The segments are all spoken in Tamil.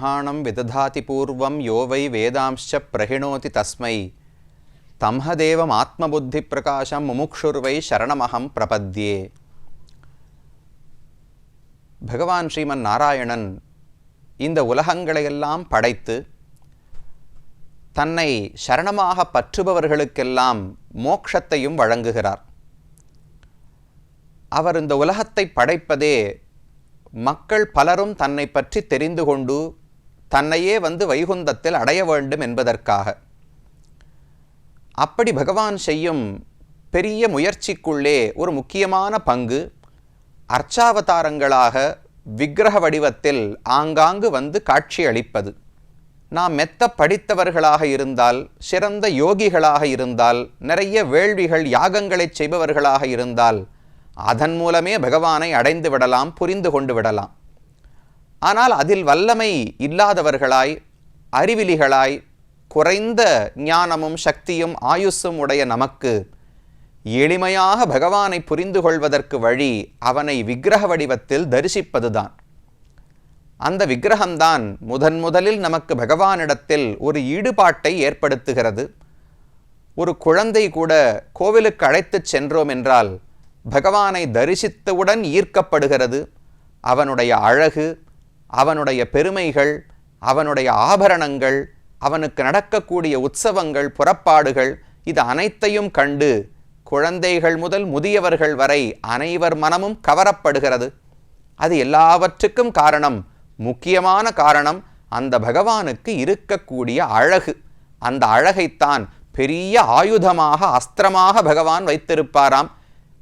யோபிரம்மாணம் விததாதி பூர்வம் யோ வை வேதாம்ச பிரகிணோதி தஸ்மை தம்ஹதேவம் ஆத்மபுத்தி பிரகாசம் முமுக்ஷுர்வை சரணமகம் பிரபத்யே பகவான் ஸ்ரீமன் நாராயணன் இந்த உலகங்களையெல்லாம் படைத்து தன்னை சரணமாக பற்றுபவர்களுக்கெல்லாம் மோக்ஷத்தையும் வழங்குகிறார். அவர் இந்த உலகத்தை படைப்பதே மக்கள் பலரும் தன்னை பற்றி தெரிந்து கொண்டு தன்னையே வந்து வைகுந்தத்தில் அடைய வேண்டும் என்பதற்காக. அப்படி பகவான் செய்யும் பெரிய முயற்சிக்குள்ளே ஒரு முக்கியமான பங்கு அர்ச்சாவதாரங்களாக விக்கிரக வடிவத்தில் ஆங்காங்கு வந்து காட்சி அளிப்பது. நாம் மெத்த படித்தவர்களாக இருந்தால் சிறந்த யோகிகளாக இருந்தால் நிறைய வேள்விகள் யாகங்களை செய்பவர்களாக இருந்தால் அதன் மூலமே பகவானை அடைந்து விடலாம் புரிந்து கொண்டு விடலாம். ஆனால் அதில் வல்லமை இல்லாதவர்களாய் அறிவிலிகளாய் குறைந்த ஞானமும் சக்தியும் ஆயுஸ்ஸும் உடைய நமக்கு எளிமையாக பகவானை புரிந்து கொள்வதற்கு வழி அவனை விக்கிரக வடிவத்தில் தரிசிப்பதுதான். அந்த விக்கிரகம்தான் முதன் முதலில் நமக்கு பகவானிடத்தில் ஒரு ஈடுபாட்டை ஏற்படுத்துகிறது. ஒரு குழந்தை கூட கோவிலுக்கு அழைத்துச் சென்றோம் என்றால் பகவானை தரிசித்தவுடன் ஈர்க்கப்படுகிறது. அவனுடைய அழகு அவனுடைய பெருமைகள் அவனுடைய ஆபரணங்கள் அவனுக்கு நடக்கக்கூடிய உற்சவங்கள் புறப்பாடுகள் இது அனைத்தையும் கண்டு குழந்தைகள் முதல் முதியவர்கள் வரை அனைவர் மனமும் கவரப்படுகிறது. அது எல்லாவற்றுக்கும் காரணம் முக்கியமான காரணம் அந்த பகவானுக்கு இருக்கக்கூடிய அழகு. அந்த அழகைத்தான் பெரிய ஆயுதமாக அஸ்திரமாக பகவான் வைத்திருப்பாராம்.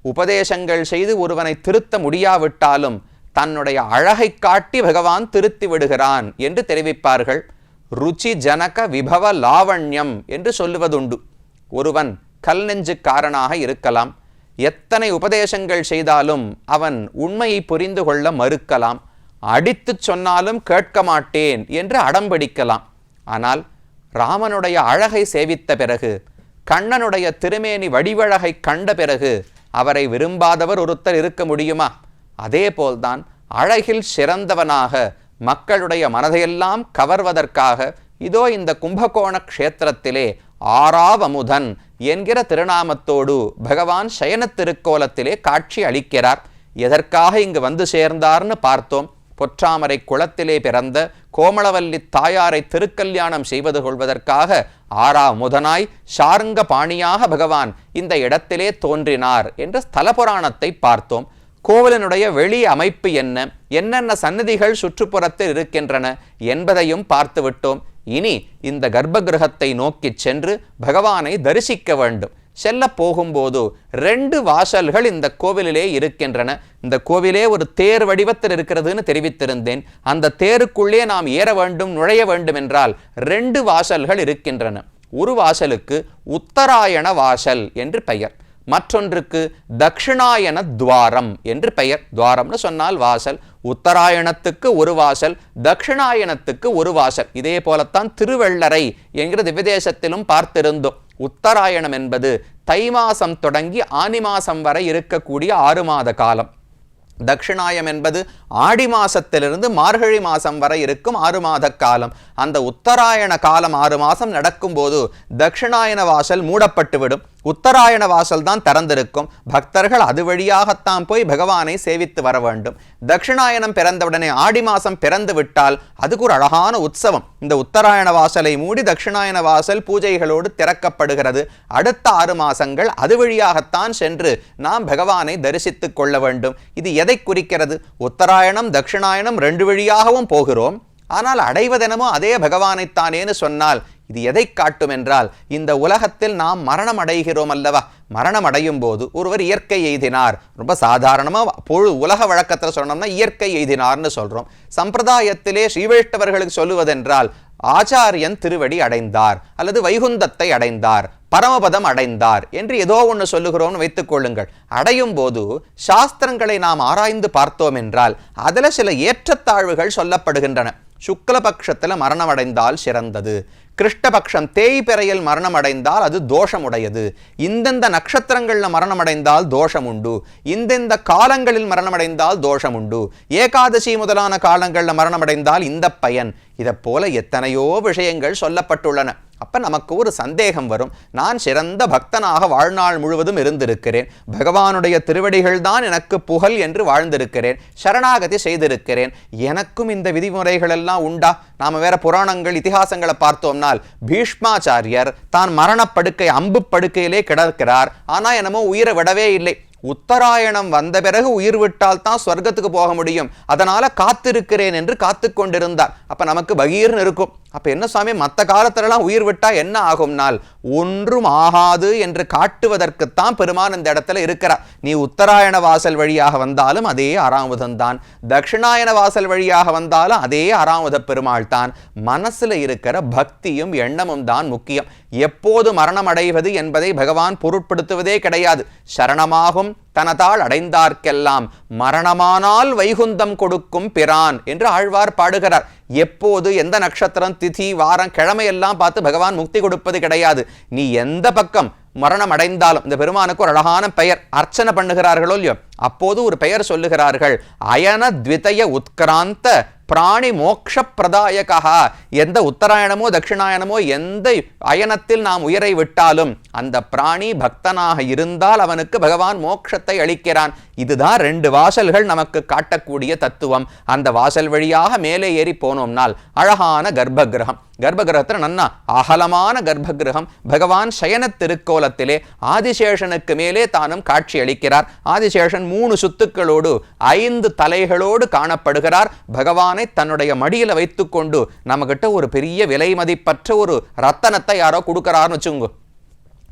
உபதேசங்கள் செய்து ஒருவனை திருத்த முடியாவிட்டாலும் தன்னுடைய அழகை காட்டி பகவான் திருத்தி விடுகிறான் என்று தெரிவிப்பார்கள். ருச்சி ஜனக விபவ லாவண்யம் என்று சொல்லுவதுண்டு. ஒருவன் கல் நெஞ்சுக்காரனாக இருக்கலாம். எத்தனை உபதேசங்கள் செய்தாலும் அவன் உண்மையை புரிந்து கொள்ள மறுக்கலாம். அடித்துச் சொன்னாலும் கேட்க மாட்டேன் என்று அடம்பிடிக்கலாம். ஆனால் ராமனுடைய அழகை சேவித்த பிறகு கண்ணனுடைய திருமேனி வடிவழகை கண்ட பிறகு அவரை விரும்பாதவர் ஒருத்தர் இருக்க முடியுமா? அதேபோல்தான் அழகில் சிறந்தவனாக மக்களுடைய மனதையெல்லாம் கவர்வதற்காக இதோ இந்த கும்பகோண க்ஷேத்திரத்திலே ஆறாவமுதன் என்கிற திருநாமத்தோடு பகவான் சயன திருக்கோலத்திலே காட்சி அளிக்கிறார். எதற்காக இங்கு வந்து சேர்ந்தார்னு பார்த்தோம். பொற்றாமரை குளத்திலே பிறந்த கோமளவல்லி தாயாரை திருக்கல்யாணம் செய்வது கொள்வதற்காக ஆறா முதனாய் சாருங்க பாணியாக பகவான் இந்த இடத்திலே தோன்றினார் என்ற ஸ்தல புராணத்தை பார்த்தோம். கோவிலினுடைய வெளி அமைப்பு என்ன? என்னென்ன சன்னதிகள் சுற்றுப்புறத்தில் இருக்கின்றன என்பதையும் பார்த்துவிட்டோம் இனி இந்த கர்ப்ப கிரகத்தை நோக்கி சென்று பகவானை தரிசிக்க வேண்டும். செல்ல போகும்போது ரெண்டு வாசல்கள் இந்த கோவிலிலே இருக்கின்றன. இந்த கோவிலே ஒரு தேர் வடிவத்தில் இருக்கிறதுன்னு தெரிவித்திருந்தேன். அந்த தேருக்குள்ளே நாம் ஏற வேண்டும் நுழைய வேண்டும் என்றால் ரெண்டு வாசல்கள் இருக்கின்றன. ஒரு வாசலுக்கு உத்தராயண வாசல் என்று பெயர். மற்றொன்றுக்கு தக்ஷிணாயன துவாரம் என்று பெயர். துவாரம்னு சொன்னால் வாசல். உத்தராயணத்துக்கு ஒரு வாசல் தக்ஷிணாயனத்துக்கு ஒரு வாசல். இதே போலத்தான் திருவள்ளரை என்கிற திவ்யதேசத்திலும் பார்த்திருந்தோம். உத்தராயணம் என்பது தை மாசம் தொடங்கி ஆனி மாசம் வரை இருக்கக்கூடிய ஆறு மாத காலம். தட்சிணாயம் என்பது ஆடி மாசத்திலிருந்து மார்கழி மாசம் வரை இருக்கும் ஆறு மாத காலம். அந்த உத்தராயண காலம் ஆறு மாசம் நடக்கும்போது தட்சிணாயன வாசல் மூடப்பட்டுவிடும். உத்தராயண வாசல் தான் திறந்திருக்கும். பக்தர்கள் அது வழியாகத்தான் போய் பகவானை சேவித்து வர வேண்டும். தட்சிணாயனம் பிறந்தவுடனே ஆடி மாசம் பிறந்து விட்டால் அதுக்கு ஒரு அழகான உற்சவம். இந்த உத்தராயண வாசலை மூடி தட்சிணாயன வாசல் பூஜைகளோடு திறக்கப்படுகிறது. அடுத்த ஆறு மாசங்கள் அது வழியாகத்தான் சென்று நாம் பகவானை தரிசித்துக் கொள்ள வேண்டும். இது எதை குறிக்கிறது? உத்தராயணம் தட்சிணாயனம் ரெண்டு வழியாகவும் போகிறோம். ஆனால் அடைவதெனமோ அதே பகவானைத்தானேன்னு சொன்னால் இது எதை காட்டும் என்றால் இந்த உலகத்தில் நாம் மரணம் அடைகிறோம் அல்லவா? மரணம் அடையும் போது ஒருவர் இயற்கை எய்தினார். ரொம்ப சாதாரணமாக பொழு உலக வழக்கத்தில் சொன்னோம்னா இயற்கை எய்தினார்னு சொல்கிறோம் சம்பிரதாயத்திலே ஸ்ரீவைஷ்டவர்களுக்கு சொல்லுவதென்றால் ஆச்சாரியன் திருவடி அடைந்தார் அல்லது வைகுந்தத்தை அடைந்தார் பரமபதம் அடைந்தார் என்று ஏதோ ஒன்று சொல்லுகிறோம்னு வைத்துக் கொள்ளுங்கள். அடையும் போது சாஸ்திரங்களை நாம் ஆராய்ந்து பார்த்தோம் என்றால் அதில் சில ஏற்றத்தாழ்வுகள் சொல்லப்படுகின்றன. சுக்லபக்ஷத்தில் மரணம் அடைந்தால் சிறந்தது. கிருஷ்ணபக்ஷம் தேய்பிறையில் மரணம் அடைந்தால் அது தோஷமுடையது. இந்தெந்த நட்சத்திரங்களில் மரணம் அடைந்தால் தோஷம் உண்டு இந்தெந்த காலங்களில் மரணம் அடைந்தால் தோஷம் உண்டு ஏகாதசி முதலான காலங்களில் மரணம் அடைந்தால் இந்த பயன். இதை போல எத்தனையோ விஷயங்கள் சொல்லப்பட்டுள்ளன. அப்போ நமக்கு ஒரு சந்தேகம் வரும். நான் சிறந்த பக்தனாக வாழ்நாள் முழுவதும் இருந்திருக்கிறேன். பகவானுடைய திருவடிகள் தான் எனக்கு புகழ் என்று வாழ்ந்திருக்கிறேன். சரணாகதி செய்திருக்கிறேன். எனக்கும் இந்த விதிமுறைகள் எல்லாம் உண்டா? நாம் வேற புராணங்கள் இதிகாசங்களை பார்த்தோம்னால் பீஷ்மாச்சாரியர் தான் மரணப்படுக்கை அம்பு படுக்கையிலே கிடக்கிறார். ஆனால் என்னமோ உயிரை விடவே இல்லை. உத்தராயணம் வந்த பிறகு உயிர் விட்டால் தான் ஸ்வர்க்கத்துக்கு போக முடியும். அதனால காத்திருக்கிறேன் என்று காத்து கொண்டிருந்தார். அப்ப நமக்கு பகீர்னு இருக்கும். அப்ப என்ன சுவாமி மற்ற காலத்திலலாம் உயிர் விட்டா என்ன ஆகும்னால் ஒன்றும் ஆகாது என்று காட்டுவதற்குத்தான் பெருமான் இந்த இடத்துல இருக்கிறார். நீ உத்தராயண வாசல் வழியாக வந்தாலும் அதே ஆறாமுதம் தான். தட்சிணாயன வாசல் வழியாக வந்தாலும் அதே அராமுத பெருமாள் தான். மனசுல இருக்கிற பக்தியும் எண்ணமும் தான் முக்கியம். எப்போது மரணம் அடைவது என்பதை பகவான் பொருட்படுத்துவதே கிடையாது. சரணமாகும் தனதால் அடைந்தார்க்கெல்லாம் மரணமானால் வைகுந்தம் கொடுக்கும் பிரான் என்று ஆழ்வார் பாடுகிறார். எப்போது எந்த நட்சத்திரம் திதி வாரம் கிழமையெல்லாம் பார்த்து பகவான் முக்தி கொடுப்பது கிடையாது. நீ எந்த பக்கம் மரணம் அடைந்தாலும் இந்த பெருமானுக்கு ஒரு அழகான பெயர் அர்ச்சனை பண்ணுகிறார்களோ இல்லையோ அப்போது ஒரு பெயர் சொல்லுகிறார்கள். அயன த்விதய உத்கிராந்த பிராணி மோக்ஷ பிரதாயகா எந்த உத்தராயணமோ தட்சிணாயணமோ எந்த அயனத்தில் நாம் உயிரை விட்டாலும் அந்த பிராணி பக்தனாக இருந்தால் அவனுக்கு பகவான் மோட்சத்தை அளிக்கிறான். இதுதான் ரெண்டு வாசல்கள் நமக்கு காட்டக்கூடிய தத்துவம். அந்த வாசல் வழியாக மேலே ஏறி போனோம்னால் அழகான கர்ப்ப கிரகம் கர்ப்ப கிரகத்தில் நன்னா அகலமான கர்ப்ப கிரகம் பகவான் சயன திருக்கோலத்திலே ஆதிசேஷனுக்கு மேலே தானும் காட்சி அளிக்கிறார். ஆதிசேஷன் மூணு சுத்துக்களோடு ஐந்து தலைகளோடு காணப்படுகிறார். பகவானை தன்னுடைய மடியில வைத்துக்கொண்டு நம்மகிட்ட ஒரு பெரிய விலை மதிப்பற்ற ஒரு ரத்தனத்தை யாரோ கொடுக்கறாருன்னு வச்சுங்க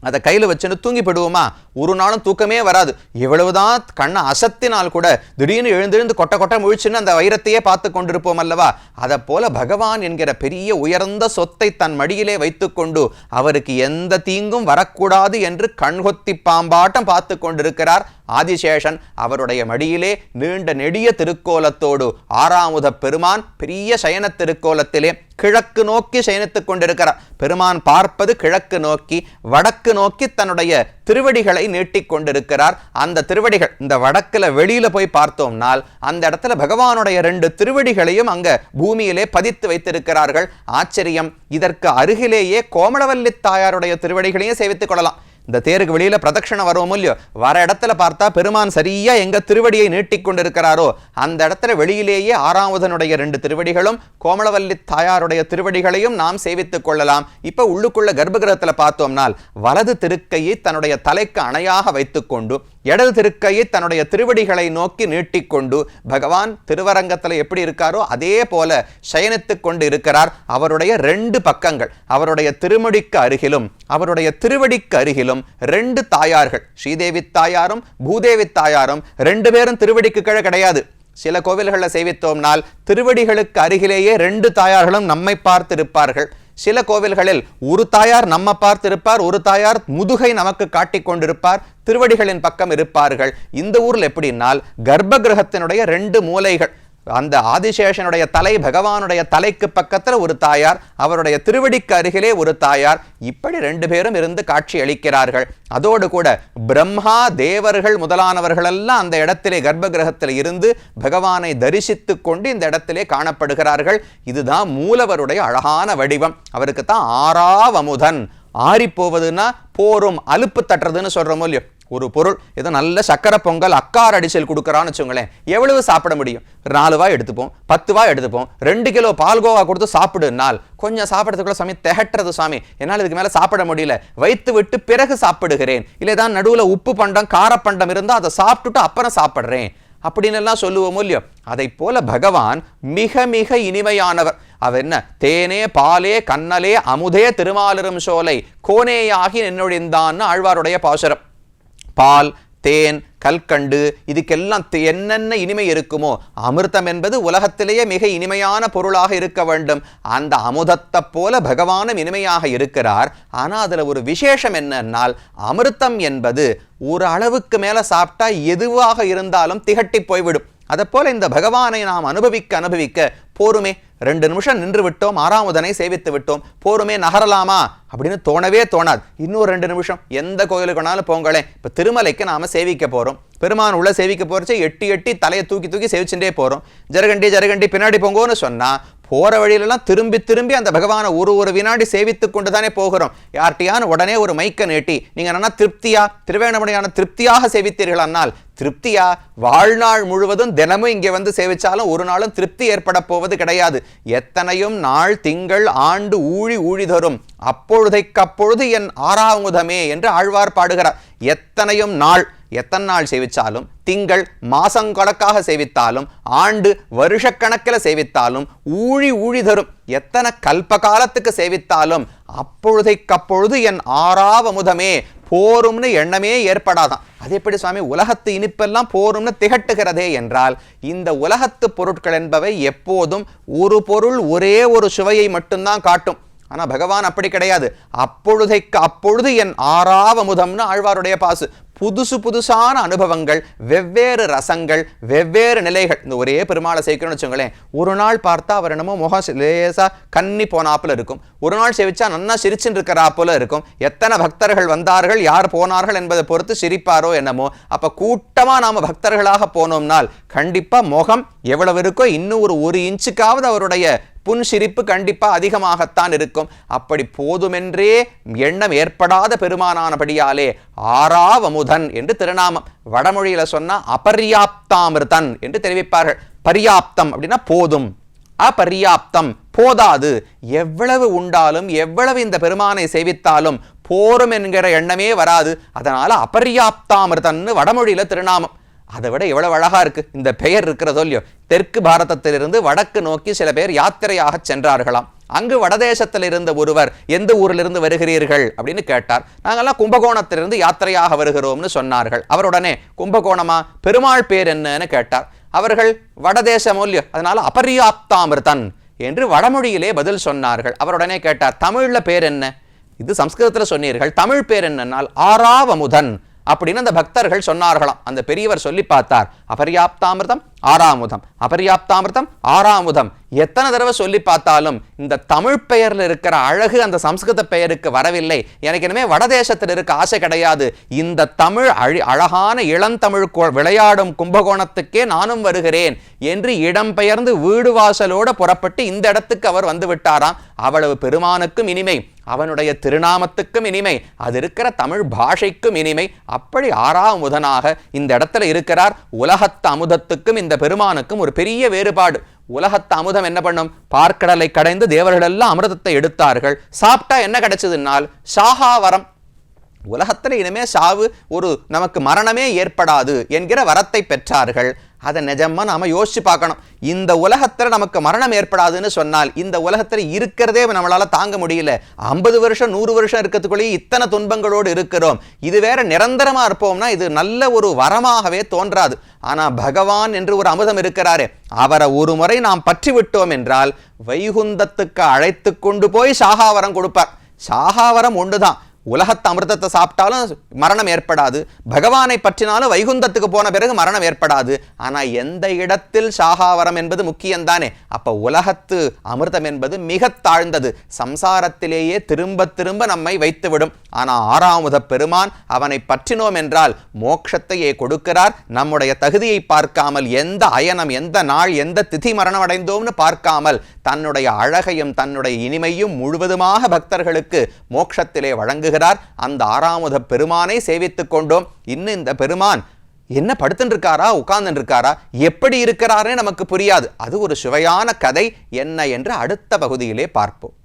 அதை கையில் வச்சுன்னு தூங்கி போடுவோமா ஒரு நாளும் தூக்கமே வராது. இவ்வளவுதான் கண்ணை அசத்தினால் கூட திடீர்னு எழுந்திருந்து கொட்ட கொட்ட முழிச்சுன்னு அந்த வைரத்தையே பார்த்து கொண்டிருப்போம் அல்லவா? அதை போல பகவான் என்கிற பெரிய உயர்ந்த சொத்தை தன் மடியிலே வைத்துக்கொண்டு அவருக்கு எந்த தீங்கும் வரக்கூடாது என்று கண்கொத்தி பாம்பாட்டம் பார்த்து கொண்டிருக்கிறார். ஆதிசேஷன் அவருடைய மடியிலே நீண்ட நெடிய திருக்கோலத்தோடு ஆறாமுத பெருமான் பெரிய சயன திருக்கோலத்திலே கிழக்கு நோக்கி சயனித்துக் கொண்டிருக்கிறார். பெருமான் பார்ப்பது கிழக்கு நோக்கி வடக்கு நோக்கி தன்னுடைய திருவடிகளை நீட்டிக் கொண்டிருக்கிறார். அந்த திருவடிகள் இந்த வடக்குல வெளியில போய் பார்த்தோம்னால் அந்த இடத்துல பகவானுடைய ரெண்டு திருவடிகளையும் அங்க பூமியிலே பதித்து வைத்திருக்கிறார்கள். ஆச்சரியம் இதற்கு அருகிலேயே கோமளவல்லி தாயாருடைய திருவடிகளையும் சேவித்துக் கொள்ளலாம். இந்த தேருக்கு வெளியில் பிரதட்சணம் வருவோம் இல்லையோ? வர இடத்துல பார்த்தா பெருமான் சரியாக எங்கே திருவடியை நீட்டிக்கொண்டிருக்கிறாரோ அந்த இடத்துல வெளியிலேயே ஆறாவதனுடைய ரெண்டு திருவடிகளும் கோமலவல்லி தாயாருடைய திருவடிகளையும் நாம் சேவித்துக் கொள்ளலாம். இப்போ உள்ளுக்குள்ள கர்ப்பகிரகத்தில் பார்த்தோம்னால் வலது திருக்கையை தன்னுடைய தலைக்கு அணையாக வைத்துக்கொண்டு இடது திருக்கையை தன்னுடைய திருவடிகளை நோக்கி நீட்டிக்கொண்டு பகவான் திருவரங்கத்தில் எப்படி இருக்காரோ அதே போல சயனித்து கொண்டு இருக்கிறார். அவருடைய ரெண்டு பக்கங்கள் அவருடைய திருமுடிக்கு அருகிலும் அவருடைய திருவடிக்கு அருகிலும் ரெண்டு தாயார்கள் ஸ்ரீதேவி தாயாரும் பூதேவி தாயாரும் ரெண்டு பேரும் திருவடிக்கு கீழே கிடையாது. சில கோவில்களில் சேவித்தோம்னால் திருவடிகளுக்கு அருகிலேயே ரெண்டு தாயார்களும் நம்மை பார்த்திருப்பார்கள். சில கோவில்களில் ஒரு தாயார் நம்ம பார்த்திருப்பார் ஒரு தாயார் முதுகை நமக்கு காட்டிக் கொண்டிருப்பார் திருவடிகளின் பக்கம் இருப்பார்கள். இந்த ஊரில் எப்படின்னால் கர்ப்ப கிரகத்தினுடைய ரெண்டு மூலைகள் அந்த ஆதிசேஷனுடைய தலை பகவானுடைய தலைக்கு பக்கத்தில் ஒரு தாயார் அவருடைய திருவடிக்கு அருகிலே ஒரு தாயார். இப்படி ரெண்டு பேரும் இருந்து காட்சி அளிக்கிறார்கள். அதோடு கூட பிரம்மா தேவர்கள் முதலானவர்களெல்லாம் அந்த இடத்திலே கர்ப்ப கிரகத்தில் இருந்து பகவானை தரிசித்து கொண்டு இந்த இடத்திலே காணப்படுகிறார்கள். இதுதான் மூலவருடைய அழகான வடிவம். அவருக்கு தான் ஆறாவமுதன். ஆறி போவதுன்னா போரும் அலுப்பு தட்டுறதுன்னு சொல்கிறோமோ இல்லையோ? ஒரு பொருள் ஏதோ நல்ல சக்கரை பொங்கல் அக்கார் அடிச்சல் கொடுக்குறான்னு வச்சுங்களேன் எவ்வளவு சாப்பிட முடியும்? நாலு வாய் எடுத்துப்போம் பத்து வாய் எடுத்துப்போம் ரெண்டு கிலோ பால்கோவா கொடுத்து சாப்பிடுனால் கொஞ்சம் சாப்பிட்றதுக்குள்ள சாமி திகட்டுறது சாமி. என்னால் இதுக்கு மேலே சாப்பிட முடியல. வைத்து விட்டு பிறகு சாப்பிடுகிறேன். இல்லை தான் நடுவில் உப்பு பண்டம் காரப்பண்டம் இருந்தால் அதை சாப்பிட்டுட்டு அப்புறம் சாப்பிட்றேன். அப்படின்னு எல்லாம் சொல்லுவோமோ இல்லையோ? அதை போல பகவான் மிக மிக இனிமையானவர். அவர் என்ன? தேனே பாலே கண்ணலே அமுதே திருமாலிரும் சோலை கோனேயாகி நின்னொழிந்தான்னு ஆழ்வாருடைய பாசுரம். பால் தேன் கல்கண்டு இதுக்கெல்லாம் என்னென்ன இனிமை இருக்குமோ அமிர்தம் என்பது உலகத்திலேயே மிக இனிமையான பொருளாக இருக்க வேண்டும். அந்த அமுதத்தை போல பகவானும் இனிமையாக இருக்கிறார். ஆனால் அதில் ஒரு விசேஷம் என்னன்னால் அமிர்தம் என்பது ஒரு அளவுக்கு மேலே சாப்பிட்டா எதுவாக இருந்தாலும் திகட்டி போய்விடும். அதைப்போல இந்த பகவானை நாம் அனுபவிக்க அனுபவிக்க போருமே ரெண்டு நிமிஷம் நின்று விட்டோம் ஆறாமுதனை சேவித்து விட்டோம். போருமே நகரலாமா? அப்படின்னு தோணவே தோணாது. இன்னும் ரெண்டு நிமிஷம். எந்த கோயிலுக்கு வேணாலும் போங்களேன். இப்போ திருமலைக்கு நாம் சேவிக்க போகிறோம் பெருமான் உள்ள சேவிக்க போகிறச்சு எட்டி எட்டி தலையை தூக்கி தூக்கி சேவிச்சுட்டே போகிறோம் ஜரகண்டி ஜரகண்டி பின்னாடி போங்கோன்னு சொன்னால் போகிற வழியிலலாம் திரும்பி திரும்பி அந்த பகவானை ஒரு ஒரு வினாடி சேவித்து கொண்டு தானே போகிறோம். யார்கிட்டயான உடனே ஒரு மைக்க நீட்டி நீங்கள் என்னன்னா திருப்தியா திருவேணமணியான திருப்தியாக சேவித்தீர்கள் அன்னால் திருப்தியா வாழ்நாள் முழுவதும் தினமும் இங்கே வந்து சேவிச்சாலும் ஒரு நாளும் திருப்தி ஏற்பட போவது கிடையாது. எத்தனையும் நாள் திங்கள் ஆண்டு ஊழி ஊழி தரும் அப்பொழுதைக்கப்பொழுது என் ஆறாமுதமே என்று ஆழ்வார் பாடுகிறார். எத்தனையும் நாள் எத்தனை நாள் சேவித்தாலும் திங்கள் மாசங்கணக்காக சேவித்தாலும் ஆண்டு வருஷக்கணக்கில் சேவித்தாலும் ஊழி ஊழி தரும். எத்தனை கல்ப காலத்துக்கு சேவித்தாலும் அப்பொழுதைக்கப்பொழுது என் ஆறாவமுதமே போரும்னு எண்ணமே ஏற்படாதான். அது எப்படி சுவாமி? உலகத்து இனிப்பெல்லாம் போரும்னு திகட்டுகிறதே என்றால் இந்த உலகத்து பொருட்கள் என்பவை எப்போதும் ஒரு பொருள் ஒரே ஒரு சுவையை மட்டும்தான் காட்டும். ஆனால் பகவான் அப்படி கிடையாது. அப்பொழுதைக்கு அப்பொழுது என் ஆறாவமுதம்னு ஆழ்வாருடைய பாசு. புதுசு புதுசான அனுபவங்கள் வெவ்வேறு ரசங்கள் வெவ்வேறு நிலைகள். இந்த ஒரே பெருமாளை சேர்க்கணும்னு வச்சுங்களேன் ஒரு நாள் பார்த்தா அவர் என்னமோ முகம் லேசாக கன்னி போனாப்புல இருக்கும். ஒரு நாள் சேவிச்சா நன்னா சிரிச்சுட்டு இருக்கிறாப்புல இருக்கும். எத்தனை பக்தர்கள் வந்தார்கள் யார் போனார்கள் என்பதை பொறுத்து சிரிப்பாரோ என்னமோ. அப்போ கூட்டமாக நாம் பக்தர்களாக போனோம்னால் கண்டிப்பாக முகம் எவ்வளவு இருக்கோ இன்னும் ஒரு ஒரு இன்ச்சுக்காவது அவருடைய புன்சிரிப்பு கண்டிப்பாக அதிகமாகத்தான் இருக்கும். அப்படி போதுமென்றே எண்ணம் ஏற்படாத பெருமானானபடியாலே ஆறாவமுதன் என்று திருநாமம். வடமொழியில் சொன்னால் அபர்யாப்தாமிருதன் என்று தெரிவிப்பார்கள். பர்யாப்தம் அப்படின்னா போதும். அபர்யாப்தம் போதாது. எவ்வளவு உண்டாலும் எவ்வளவு இந்த பெருமானை சேவித்தாலும் போரும் என்கிற எண்ணமே வராது. அதனால் அபர்யாப்தாமிருதன்னு வடமொழியில் திருநாமம். அதை விட எவ்வளவு அழகா இருக்கு. இந்த பெயர் இருக்கிறதோ இல்லையோ. தெற்கு பாரதத்திலிருந்து வடக்கு நோக்கி சில பேர் யாத்திரையாக சென்றார்களாம். அங்கு வடதேசத்தில் இருந்த ஒருவர் எந்த ஊரிலிருந்து வருகிறீர்கள் அப்படின்னு கேட்டார். நாங்கெல்லாம் கும்பகோணத்திலிருந்து யாத்திரையாக வருகிறோம்னு சொன்னார்கள். அவருடனே கும்பகோணமா? பெருமாள் பேர் என்னன்னு கேட்டார். அவர்கள் வடதேசமோ இல்லையோ? அதனால அபரியாப்தாமிர்தன் என்று வடமொழியிலே பதில் சொன்னார்கள். அவருடனே கேட்டார் தமிழ்ல பேர் என்ன? இது சம்ஸ்கிருதத்தில் சொன்னீர்கள். தமிழ் பேர் என்னன்னால் ஆறாவமுதன். அப்படின்னு அந்த பக்தர்கள் சொன்னார்களாம். அந்த பெரியவர் சொல்லி பார்த்தார். அபர்யாப்தாமிர்தம் ஆறாமுதம். அபர்யாப்தாமிர்தம் ஆறாமுதம். எத்தனை தடவை சொல்லி பார்த்தாலும் இந்த தமிழ் பெயரில் இருக்கிற அழகு அந்த சம்ஸ்கிருத பெயருக்கு வரவில்லை. எனக்கு இனிமே வடதேசத்தில் இருக்க ஆசை கிடையாது. இந்த தமிழ் அழி அழகான இளந்தமிழ் கோ- விளையாடும் கும்பகோணத்துக்கே நானும் வருகிறேன் என்று இடம்பெயர்ந்து வீடு வாசலோடு புறப்பட்டு இந்த இடத்துக்கு அவர் வந்து விட்டாராம். அவ்வளவு பெருமானுக்கும் இனிமை. அவனுடைய திருநாமத்துக்கும் இனிமை அது இருக்கிற தமிழ் பாஷைக்கும் இனிமை. அப்படி ஆறாமுதனாக இந்த இடத்துல இருக்கிறார். உலகத்து அமுதத்துக்கும் இந்த பெருமானுக்கும் ஒரு பெரிய வேறுபாடு. உலகத்து அமுதம் என்ன பண்ணும்? பார்க்கடலை கடைந்து தேவர்கள் எல்லாம் அமிர்தத்தை எடுத்தார்கள். சாப்பிட்டா என்ன கிடைச்சதுன்னால் சாகாவரம். உலகத்துல இனிமே சாவு ஒரு நமக்கு மரணமே ஏற்படாது என்கிற வரத்தை பெற்றார்கள். அதை நிஜமாக நாம் யோசித்து பார்க்கணும். இந்த உலகத்தில் நமக்கு மரணம் ஏற்படாதுன்னு சொன்னால் இந்த உலகத்தில் இருக்கிறதே நம்மளால் தாங்க முடியல. ஐம்பது வருஷம் நூறு வருஷம் இருக்கிறதுக்குள்ளேயே இத்தனை துன்பங்களோடு இருக்கிறோம். இது வேற நிரந்தரமாக இருப்போம்னா இது நல்ல ஒரு வரமாகவே தோன்றாது. ஆனால் பகவான் என்று ஒரு அமுதம் இருக்கிறாரே அவரை ஒரு முறை நாம் பற்றி விட்டோம் என்றால் வைகுந்தத்துக்கு அழைத்து கொண்டு போய் சாகாவரம் கொடுப்பார். சாகாவரம் ஒன்று தான் உலகத்து அமிர்தத்தை சாப்பிட்டாலும் மரணம் ஏற்படாது. பகவானை பற்றினாலும் வைகுந்தத்துக்கு போன பிறகு மரணம் ஏற்படாது. ஆனால் எந்த இடத்தில் சாகாவரம் என்பது முக்கியம்தானே? அப்போ உலகத்து அமிர்தம் என்பது மிக தாழ்ந்தது. சம்சாரத்திலேயே திரும்ப திரும்ப நம்மை வைத்துவிடும். ஆனால் ஆறாமுத பெருமான் அவனை பற்றினோம் என்றால் மோட்சத்தையே கொடுக்கிறார். நம்முடைய தகுதியை பார்க்காமல் எந்த அயனம் எந்த நாள் எந்த திதி மரணம் அடைந்தோம்னு பார்க்காமல் தன்னுடைய அழகையும் தன்னுடைய இனிமையும் முழுவதுமாக பக்தர்களுக்கு மோட்சத்திலே வழங்குகிறார். அந்த ஆறாமுத பெருமானை சேவித்துக் கொண்டோம். இன்னும் இந்த பெருமான் என்ன படுத்துருக்காரா உட்கார்ந்துருக்காரா இருக்காரா எப்படி இருக்கிறாருன்னு நமக்கு புரியாது. அது ஒரு சுவையான கதை. என்ன என்று அடுத்த பகுதியிலே பார்ப்போம்.